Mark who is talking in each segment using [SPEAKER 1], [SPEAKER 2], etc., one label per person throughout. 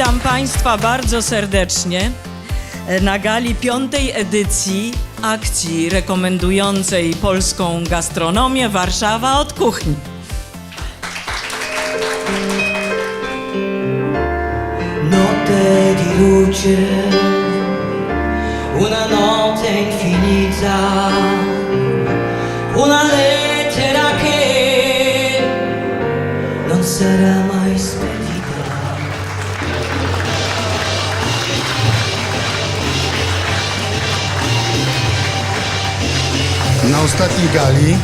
[SPEAKER 1] Witam Państwa bardzo serdecznie na gali piątej edycji akcji rekomendującej polską gastronomię Warszawa od kuchni.
[SPEAKER 2] Luce, una notte infinita,
[SPEAKER 3] Na ostatniej gali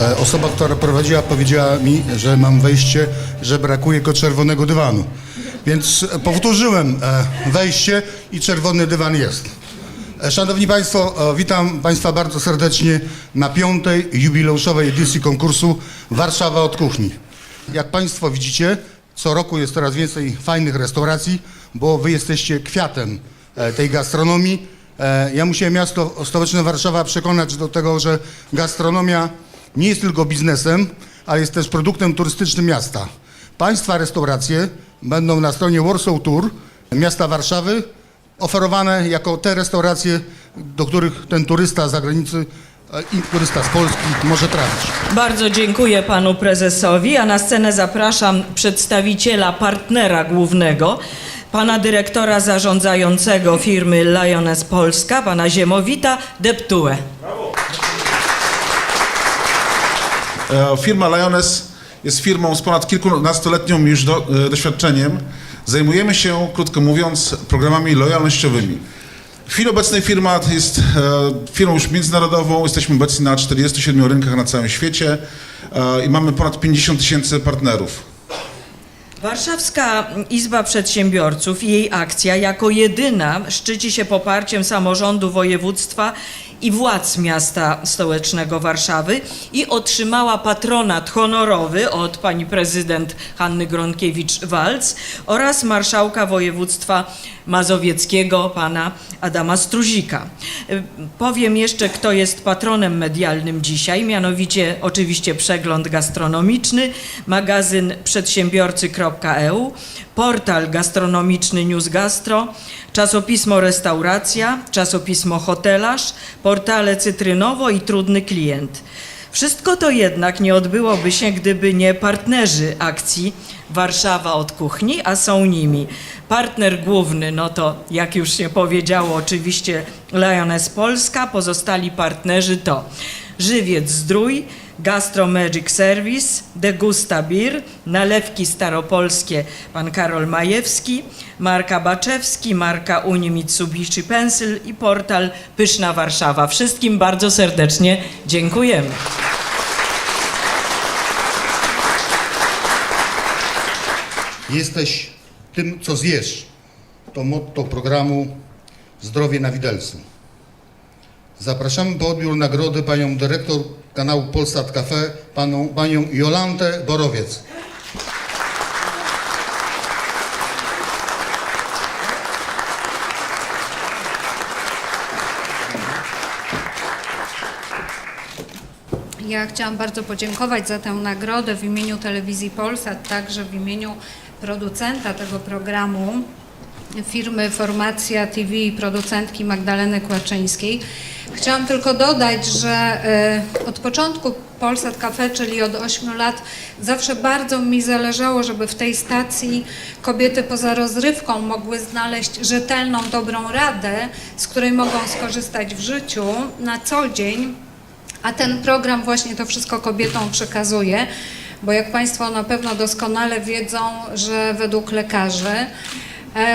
[SPEAKER 3] e, osoba, która prowadziła, powiedziała mi, że mam wejście, że brakuje tylko czerwonego dywanu. Więc e, powtórzyłem e, wejście i czerwony dywan jest. Szanowni Państwo, witam Państwa bardzo serdecznie na piątej jubileuszowej edycji konkursu Warszawa od kuchni. Jak Państwo widzicie, co roku jest coraz więcej fajnych restauracji, bo Wy jesteście kwiatem tej gastronomii. E, Ja musiałem miasto stołeczne Warszawa przekonać do tego, że gastronomia nie jest tylko biznesem, ale jest też produktem turystycznym miasta. Państwa restauracje będą na stronie Warsaw Tour miasta Warszawy oferowane jako te restauracje, do których ten turysta z zagranicy e, i turysta z Polski może trafić.
[SPEAKER 1] Bardzo dziękuję panu prezesowi, a na scenę zapraszam przedstawiciela partnera głównego, pana dyrektora zarządzającego firmy Lioness Polska, pana Ziemowita Deptue.
[SPEAKER 4] E, Firma Lioness jest firmą z ponad kilkunastoletnim już do, e, doświadczeniem. Zajmujemy się, krótko mówiąc, programami lojalnościowymi. W chwili obecnej firma jest e, firmą już międzynarodową. Jesteśmy obecni na 47 rynkach na całym świecie e, i mamy ponad 50 tysięcy partnerów.
[SPEAKER 1] Warszawska Izba Przedsiębiorców i jej akcja jako jedyna szczyci się poparciem samorządu województwa i władz miasta stołecznego Warszawy i otrzymała patronat honorowy od pani prezydent Hanny Gronkiewicz-Walc oraz marszałka województwa mazowieckiego pana Adama Struzika. Y, Powiem jeszcze, kto jest patronem medialnym dzisiaj, mianowicie oczywiście przegląd gastronomiczny, magazyn przedsiębiorcy.eu, portal gastronomiczny News Gastro, czasopismo Restauracja, czasopismo Hotelarz, portale Cytrynowo i Trudny Klient. Wszystko to jednak nie odbyłoby się, gdyby nie partnerzy akcji Warszawa od kuchni, a są nimi. Partner główny, no to jak już się powiedziało, oczywiście Lioness Polska, pozostali partnerzy to Żywiec Zdrój, Gastro Magic Service, Degusta Beer, Nalewki Staropolskie pan Karol Majewski, Marka Baczewski, Marka Unii Mitsubishi Pencil i portal Pyszna Warszawa. Wszystkim bardzo serdecznie dziękujemy.
[SPEAKER 3] Jesteś tym, co zjesz. To motto programu Zdrowie na Widelcu. Zapraszamy po odbiór nagrody panią dyrektor kanału Polsat Cafe, panią, panią Jolantę Borowiec.
[SPEAKER 5] Ja chciałam bardzo podziękować za tę nagrodę w imieniu telewizji Polsat, także w imieniu producenta tego programu, firmy Formacja TV i producentki Magdaleny Kłaczyńskiej. Chciałam tylko dodać, że e, od początku Polsat Cafe, czyli od 8 lat, zawsze bardzo mi zależało, żeby w tej stacji kobiety poza rozrywką mogły znaleźć rzetelną, dobrą radę, z której mogą skorzystać w życiu na co dzień. A ten program właśnie to wszystko kobietom przekazuje, bo jak Państwo na pewno doskonale wiedzą, że według lekarzy,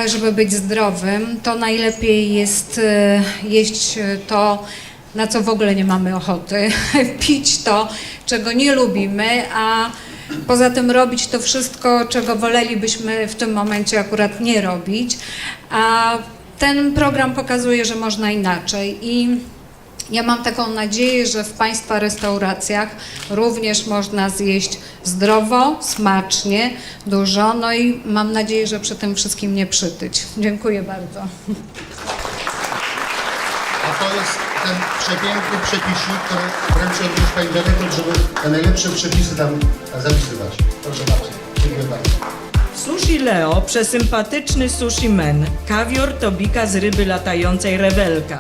[SPEAKER 5] żeby być zdrowym, to najlepiej jest e, jeść to, na co w ogóle nie mamy ochoty, pić to, czego nie lubimy, a poza tym robić to wszystko, czego wolelibyśmy w tym momencie akurat nie robić. A ten program pokazuje, że można inaczej. I ja mam taką nadzieję, że w Państwa restauracjach również można zjeść zdrowo, smacznie, dużo, no i mam nadzieję, że przy tym wszystkim nie przytyć. Dziękuję bardzo.
[SPEAKER 3] A to jest ten przepiękny przepisik, który wręczy również pani dyrektor, żeby te najlepsze przepisy tam zapisywać. Proszę bardzo. Dziękuję bardzo.
[SPEAKER 1] Sushi Leo, przesympatyczny sushi men, kawior tobika z ryby latającej rewelka,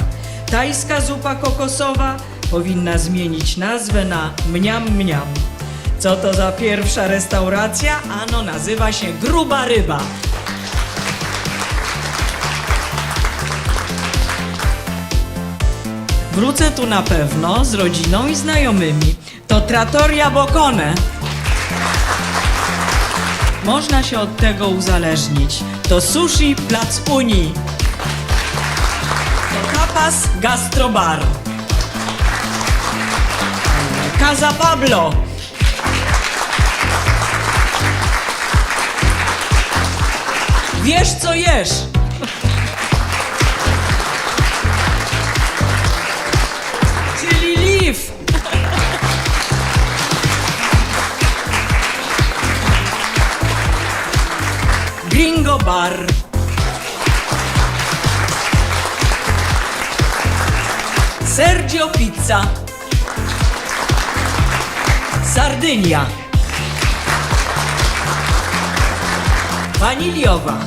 [SPEAKER 1] tajska zupa kokosowa powinna zmienić nazwę na mniam mniam. Co to za pierwsza restauracja? Ano nazywa się Gruba Ryba. Wrócę tu na pewno z rodziną i znajomymi. To Trattoria Boccone. Można się od tego uzależnić. To sushi Plac Unii. Tapas Gastrobar. Casa Pablo. Wiesz co jesz. Czyli Liv. Gringo Bar. Sergio Pizza. Sardynia. Waniliowa.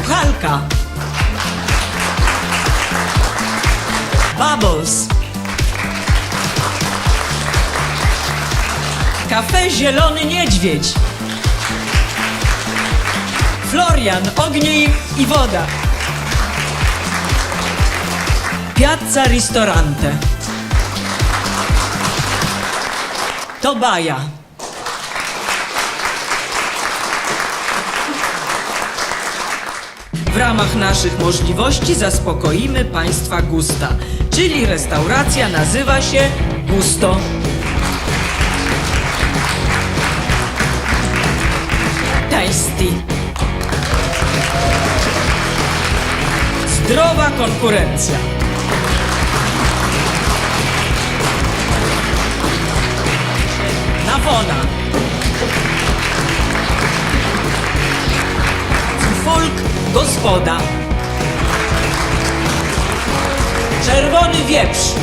[SPEAKER 1] Uchalka. Bubbles. Kafe Zielony Niedźwiedź. Florian, ognij i woda. Piazza Ristorante. To Baja. W ramach naszych możliwości zaspokoimy Państwa gusta, czyli restauracja nazywa się Gusto. Tasty. Zdrowa konkurencja. Nawona. Folk gospoda. Czerwony wieprz.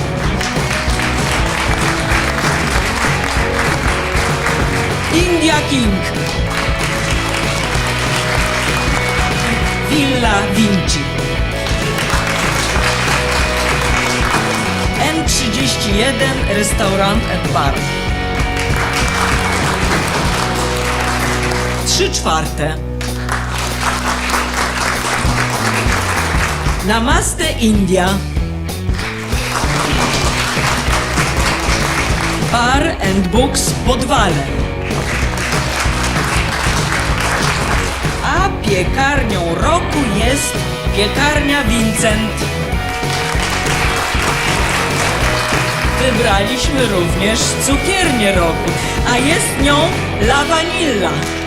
[SPEAKER 1] India King. Villa Vinci. N31 Restaurant and Bar. Trzy czwarte. Namaste India. Bar and Books Podwale. A piekarnią roku jest piekarnia Vincent. Wybraliśmy również cukiernię roku, a jest nią La Vanilla.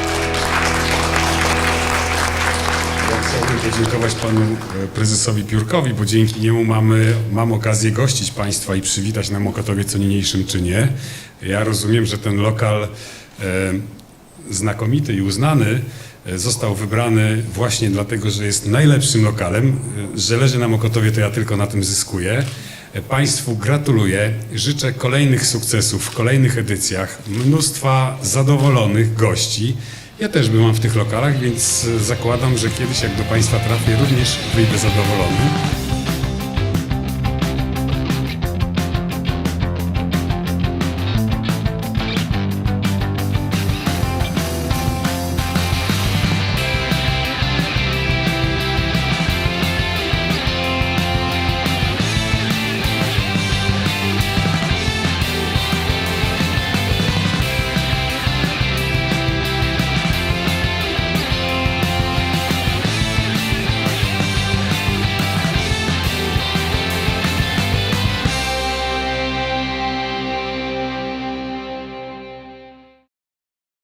[SPEAKER 6] Podziękować panu e, prezesowi Piórkowi, bo dzięki niemu mamy, mam okazję gościć państwa i przywitać na Mokotowie co niniejszym czynie. Ja rozumiem, że ten lokal e, znakomity i uznany e, został wybrany właśnie dlatego, że jest najlepszym lokalem. E, Że leży na Mokotowie, to ja tylko na tym zyskuję. Państwu gratuluję, życzę kolejnych sukcesów w kolejnych edycjach, mnóstwa zadowolonych gości. Ja też bywam w tych lokalach, więc zakładam, że kiedyś jak do Państwa trafię, również wyjdę zadowolony.